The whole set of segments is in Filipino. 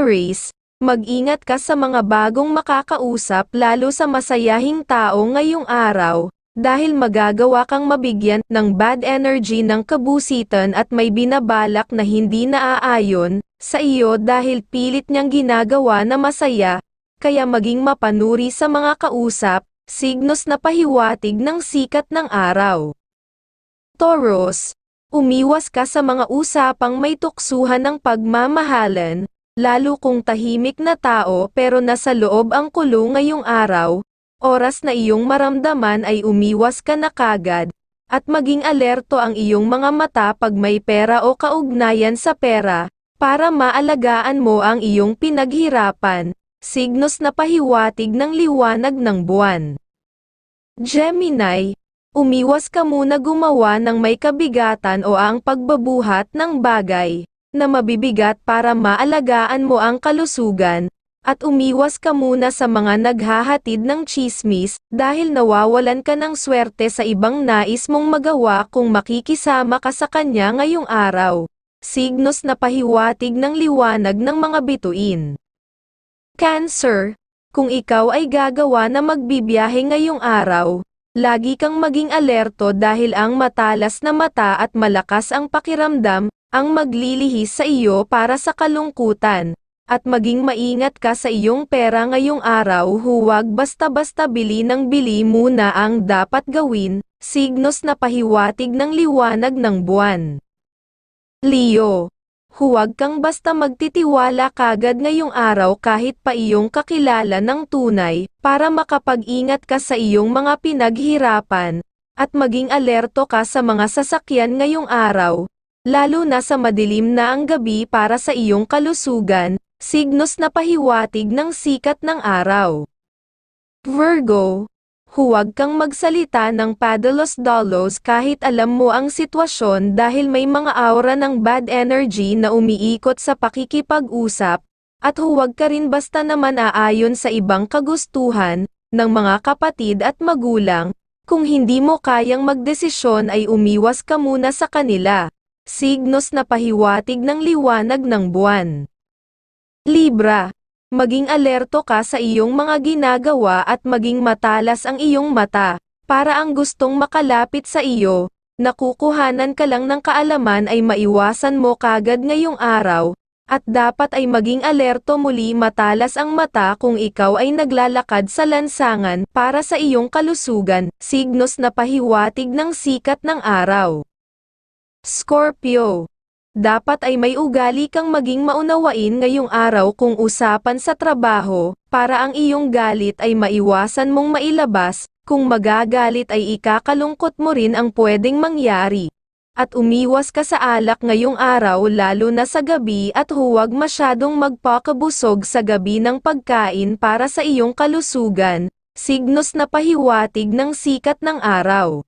Aries, mag-ingat ka sa mga bagong makakausap lalo sa masayahing tao ngayong araw, dahil magagawa kang mabigyan ng bad energy ng kabusitan at may binabalak na hindi naaayon sa iyo dahil pilit niyang ginagawa na masaya, kaya maging mapanuri sa mga kausap, signos na pahiwatig ng sikat ng araw. Taurus, umiwas ka sa mga usapang may tuksuhan ng pagmamahalan, lalo kung tahimik na tao pero nasa loob ang kulong ngayong araw, oras na iyong maramdaman ay umiwas ka na kagad, at maging alerto ang iyong mga mata pag may pera o kaugnayan sa pera, para maalagaan mo ang iyong pinaghirapan, signos na pahiwatig ng liwanag ng buwan. Gemini, umiwas ka muna gumawa ng may kabigatan o ang pagbabuhat ng bagay, na mabibigat para maalagaan mo ang kalusugan, at umiwas ka muna sa mga naghahatid ng chismis, dahil nawawalan ka ng swerte sa ibang nais mong magawa kung makikisama ka sa kanya ngayong araw. Signos na pahiwatig ng liwanag ng mga bituin. Cancer, kung ikaw ay gagawa na magbibiyahe ngayong araw, lagi kang maging alerto dahil ang matalas na mata at malakas ang pakiramdam, ang maglilihis sa iyo para sa kalungkutan, at maging maingat ka sa iyong pera ngayong araw huwag basta-basta bili ng bili muna ang dapat gawin, signos na pahiwatig ng liwanag ng buwan. Leo, huwag kang basta magtitiwala kagad ngayong araw kahit pa iyong kakilala ng tunay, para makapag-ingat ka sa iyong mga pinaghirapan, at maging alerto ka sa mga sasakyan ngayong araw, lalo na sa madilim na ang gabi para sa iyong kalusugan, signos na pahiwatig ng sikat ng araw. Virgo, huwag kang magsalita ng padalos-dalos kahit alam mo ang sitwasyon dahil may mga aura ng bad energy na umiikot sa pakikipag-usap, at huwag ka rin basta naman aayon sa ibang kagustuhan, ng mga kapatid at magulang, kung hindi mo kayang magdesisyon ay umiwas ka muna sa kanila signos na pahiwatig ng liwanag ng buwan. Libra, maging alerto ka sa iyong mga ginagawa at maging matalas ang iyong mata, para ang gustong makalapit sa iyo, nakukuhanan ka lang ng kaalaman ay maiwasan mo kagad ngayong araw, at dapat ay maging alerto muli matalas ang mata kung ikaw ay naglalakad sa lansangan para sa iyong kalusugan, signos na pahiwatig ng sikat ng araw. Scorpio. Dapat ay may ugali kang maging maunawain ngayong araw kung usapan sa trabaho, para ang iyong galit ay maiwasan mong mailabas, kung magagalit ay ikakalungkot mo rin ang pwedeng mangyari. At umiwas ka sa alak ngayong araw lalo na sa gabi at huwag masyadong magpakabusog sa gabi ng pagkain para sa iyong kalusugan, signos na pahiwatig ng sikat ng araw.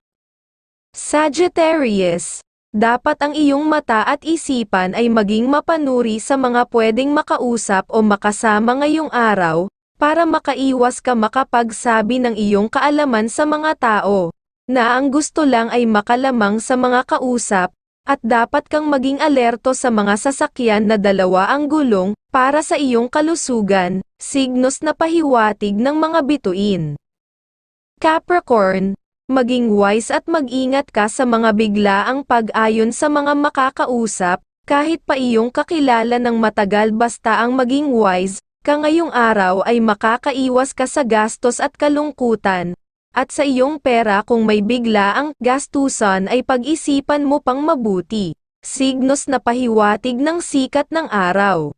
Sagittarius dapat ang iyong mata at isipan ay maging mapanuri sa mga pwedeng makausap o makasama ngayong araw, para makaiwas ka makapagsabi ng iyong kaalaman sa mga tao, na ang gusto lang ay makalamang sa mga kausap, at dapat kang maging alerto sa mga sasakyan na dalawa ang gulong, para sa iyong kalusugan, signos na pahiwatig ng mga bituin. Capricorn, maging wise at mag-ingat ka sa mga biglaang pag-ayon sa mga makakausap, kahit pa iyong kakilala ng matagal basta ang maging wise, ka ngayong araw ay makakaiwas ka sa gastos at kalungkutan, at sa iyong pera kung may biglaang gastusan ay pag-isipan mo pang mabuti, signos na pahiwatig ng sikat ng araw.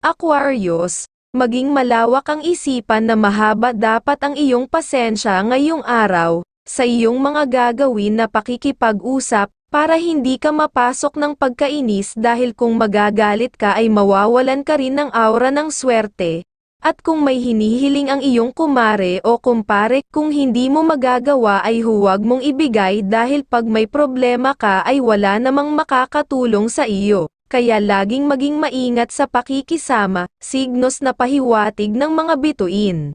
Aquarius, maging malawak ang isipan na mahaba dapat ang iyong pasensya ngayong araw, sa iyong mga gagawin na pakikipag-usap, para hindi ka mapasok ng pagkainis dahil kung magagalit ka ay mawawalan ka rin ng aura ng swerte, at kung may hinihiling ang iyong kumare o kumpare kung hindi mo magagawa ay huwag mong ibigay dahil pag may problema ka ay wala namang makakatulong sa iyo. Kaya laging maging maingat sa pakikisama, signos na pahiwatig ng mga bituin.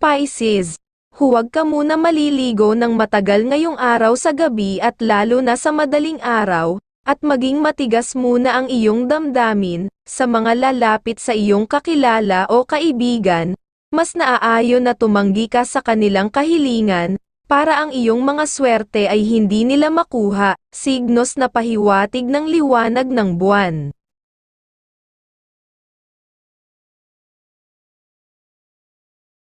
Pisces huwag ka muna maliligo ng matagal ngayong araw sa gabi at lalo na sa madaling araw, at maging matigas muna ang iyong damdamin, sa mga lalapit sa iyong kakilala o kaibigan, mas naaayon na tumanggi ka sa kanilang kahilingan, para ang iyong mga swerte ay hindi nila makuha, signos na pahiwatig ng liwanag ng buwan.